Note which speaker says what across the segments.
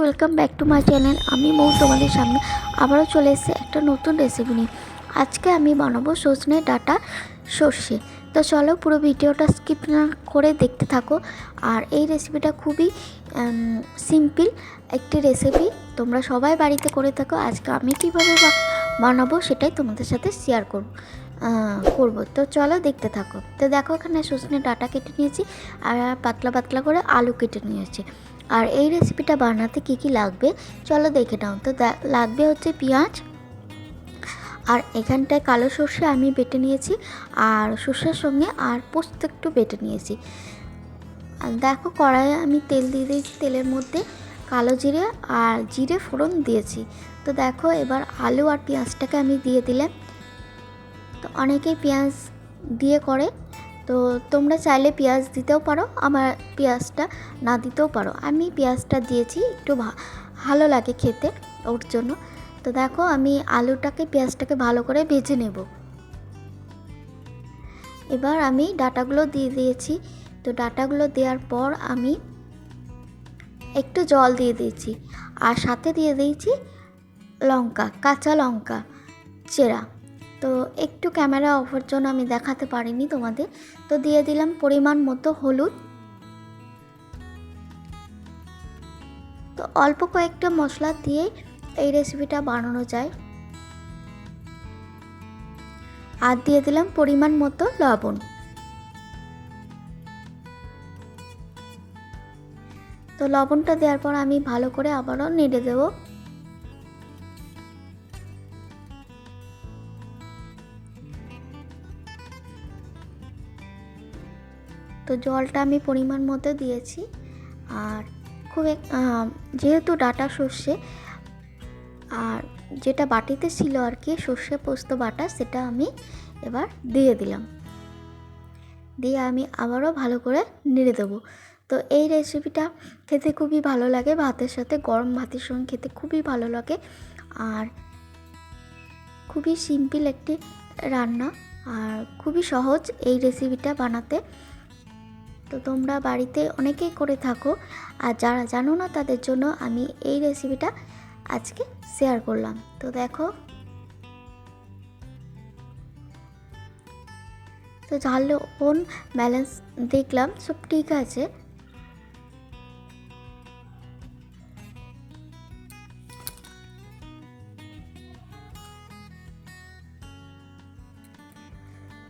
Speaker 1: Welcome back to my channel আমি মৌ তোমাদের সামনে আবারও চলে এসেছি একটা নতুন রেসিপি নিয়ে। আজকে আমি বানাবো সজনে ডাটা সর্ষে। তো চলো পুরো ভিডিওটা স্কিপ না করে দেখতে থাকো। আর এই রেসিপিটা খুবই সিম্পল একটি রেসিপি তোমরা সবাই বাড়িতে করে থাকো। আজকে আমি কীভাবে বানাবো সেটাই তোমাদের সাথে শেয়ার করব করব। তো চলো দেখতে থাকো। তো দেখো এখানে সজনে ডাটা কেটে নিয়েছি। আর পাতলা পাতলা করে আলু কেটে নিয়েছি। আর এই রেসিপিটা বানাতে কি কি লাগবে? চলো দেখে নাও। তো লাগবে হচ্ছে পেঁয়াজ আর এখানটায় কালো সর্ষে আমি বেটে নিয়েছি আর সর্ষের সঙ্গে আর পোস্ত একটু বেটে নিয়েছি। আর দেখো কড়াইয়ে আমি তেল দিয়ে দিয়েছি, তেলের মধ্যে কালো জিরে আর জিরে ফোড়ন দিয়েছি। তো দেখো এবার আলু আর পেঁয়াজটাকে আমি দিয়ে দিলাম। তো অনেকেই পেঁয়াজ দিয়ে করে তো তোমরা চাইলে পেঁয়াজ দিতেও পারো, আমার পেঁয়াজটা না দিতেও পারো। আমি পেঁয়াজটা দিয়েছি, একটু ভালো লাগে খেতে ওর জন্য। তো দেখো, আমি আলুটাকে, পেঁয়াজটাকে ভালো করে ভেজে নেব। এবার আমি ডাটাগুলো দিয়ে দিয়েছি। তো ডাটাগুলো দেওয়ার পর আমি একটু জল দিয়ে দিয়েছি। আর সাথে দিয়ে দিয়েছি লঙ্কা, কাঁচা লঙ্কা, চেরা। তো একটু ক্যামেরা অফের জন্য আমি দেখাতে পারিনি তোমাদের। তো দিয়ে দিলাম পরিমাণ মতো হলুদ। তো অল্প কয়েকটা মশলা দিয়ে এই রেসিপিটা বানানো যায়। আর দিয়ে দিলাম পরিমাণ মতো লবণ। তো লবণটা দেওয়ার পর আমি ভালো করে আবারও নেড়ে দেবো। তো জলটা আমি পরিমাণ মতো দিয়েছি। আর খুব যেহেতু ডাটা সর্ষে, আর যেটা বাটিতে ছিল আর কি, সর্ষে পোস্ত বাটা, সেটা আমি এবার দিয়ে দিলাম। দিয়ে আমি আবারও ভালো করে নেড়ে দেবো। তো এই রেসিপিটা খেতে খুবই ভালো লাগে, ভাতের সাথে গরম ভাতের সঙ্গে খেতে খুবই ভালো লাগে। আর খুবই সিম্পল একটি রান্না, আর খুবই সহজ এই রেসিপিটা বানাতে। তো তোমরা বাড়িতে অনেকেই করে থাকো আর যারা জানো না তাদের জন্য আমি এই রেসিপিটা আজকে শেয়ার করলাম। তো দেখো। তো ঝাল, লবণ ব্যালেন্স দেখলাম, সব ঠিক আছে।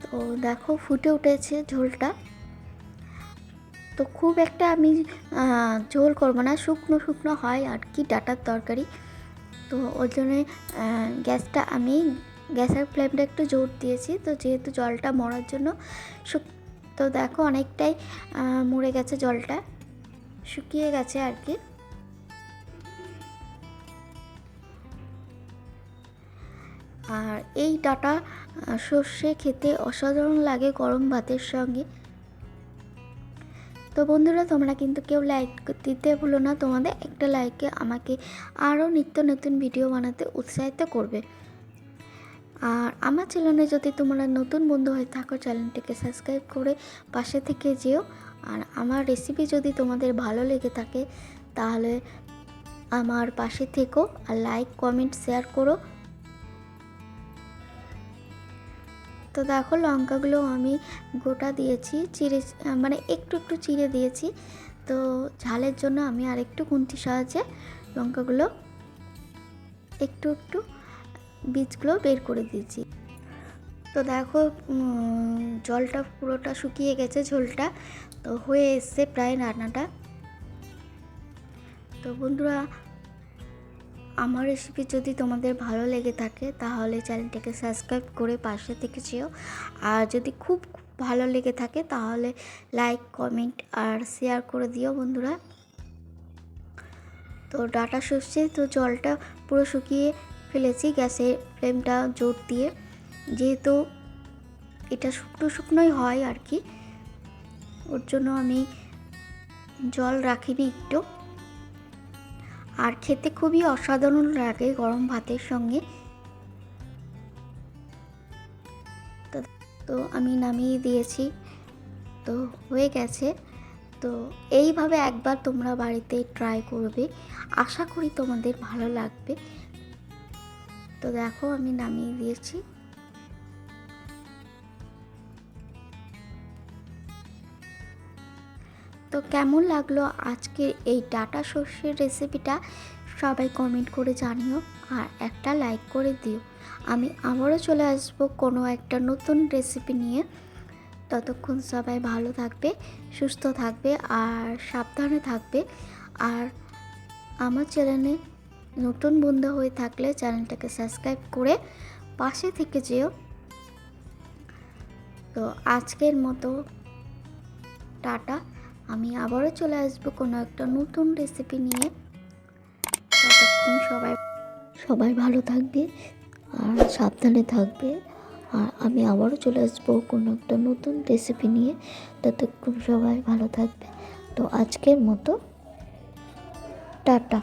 Speaker 1: তো দেখো ফুটে উঠেছে ঝোলটা। তো খুব একটা আমি ঝোল করব না, শুকনো শুকনো হয় আর কি ডাটার তরকারি। তো ওই জন্যে গ্যাসটা আমি, গ্যাসের ফ্লেমটা একটু জোর দিয়েছি। তো যেহেতু জলটা মরার জন্য, শুক, তো দেখো অনেকটাই মরে গেছে জলটা, শুকিয়ে গেছে আর কি। আর এই ডাটা সর্ষে খেতে অসাধারণ লাগে গরম ভাতের সঙ্গে। তো বন্ধুরা, তোমরা কিন্তু কেউ লাইক দিতে ভুলো না। তোমাদের একটা লাইকে আমাকে আরও নিত্য নতুন ভিডিও বানাতে উৎসাহিত করবে। আর আমার চ্যানেলে যদি তোমরা নতুন বন্ধু হয়ে থাকো চ্যানেলটিকে সাবস্ক্রাইব করে পাশে থেকে যেও। আর আমার রেসিপি যদি তোমাদের ভালো লেগে থাকে, তাহলে আমার পাশে থেকো আর লাইক কমেন্ট শেয়ার করো। তো দেখো লঙ্কাগুলো আমি গোটা দিয়েছি, চিড়ে মানে একটু একটু চিড়ে দিয়েছি। তো ঝালের জন্য আমি আর একটু খুন্তির সাহায্যে লঙ্কাগুলো একটু একটু বীজগুলো বের করে দিয়েছি। তো দেখো জলটা পুরোটা শুকিয়ে গেছে ঝোলটা, তো হয়ে এসছে প্রায় রান্নাটা। তো বন্ধুরা আমার রেসিপি যদি তোমাদের ভালো লেগে থাকে, তাহলে চ্যানেলটাকে সাবস্ক্রাইব করে পাশে থেকে যেও। আর যদি খুব ভালো লেগে থাকে, তাহলে লাইক কমেন্ট আর শেয়ার করে দিও বন্ধুরা। তো ডাটা সর্ষে, তো জলটা পুরো শুকিয়ে ফেলেছি গ্যাসের ফ্লেমটা জোর দিয়ে। যেহেতু এটা শুকনো শুকনোই হয় আর কি, ওর জন্য আমি জল রাখিনি একটু। আর খেতে খুবই অসাধারণ লাগে গরম ভাতের সঙ্গে। তো আমি নামিয়ে দিয়েছি। তো হয়ে গেছে। তো এইভাবে একবার তোমরা বাড়িতে ট্রাই করবে। আশা করি তোমাদের ভালো লাগবে। তো দেখো আমি নামিয়ে দিয়েছি। তো কেমন লাগল আজকে এই ডাটা শস্যের রেসিপিটা সবাই কমেন্ট করে জানিও আর একটা লাইক করে দিও। আমি আবারও চলে আসব কোনো একটা নতুন রেসিপি নিয়ে। ততক্ষণ সবাই ভালো থাকবে, সুস্থ থাকবে আর সাবধানে থাকবে। আর আমার চ্যানেলে নতুন বন্ধু হয়ে থাকলে চ্যানেলটাকে সাবস্ক্রাইব করে পাশে থেকে যেও। তো আজকের মতো টাটা। আমি আবারও চলে আসব কোনো একটা নতুন রেসিপি নিয়ে। ততক্ষণ সবাই সবাই ভালো থাকবে আর সাবধানে থাকবে। আর আমি আবারও চলে আসব কোনো একটা নতুন রেসিপি নিয়ে। ততক্ষণ সবাই ভালো থাকবে। তো আজকের মতো, টাটা।